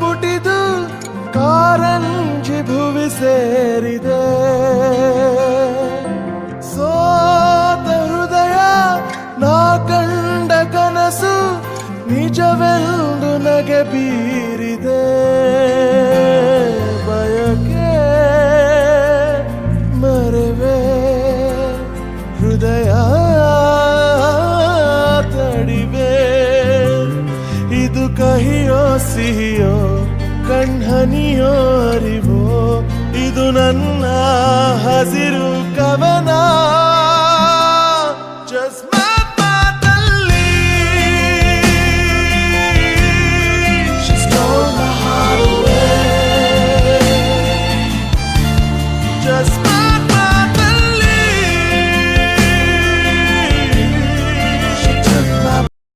ಪುಟಿದು ಕಾರಂಜಿ ಭುವಿ ಸೇರಿದೆ. ಸೋತ ಹೃದಯ, ನಾ ಕಂಡ ಕನಸು ನಿಜವೆಂದು ನಗೆ ಬೀರಿದೆ. ಬಯಕೆ ಮರೆವೆ, ಹೃದಯ ತಡಿವೆ. ಇದು ಕಹಿಯೋ ಸಿಹಿಯೋ ಧ್ವನಿಯೋ ಇದು ನನ್ನ ಹಸಿರು ಕವನ. Just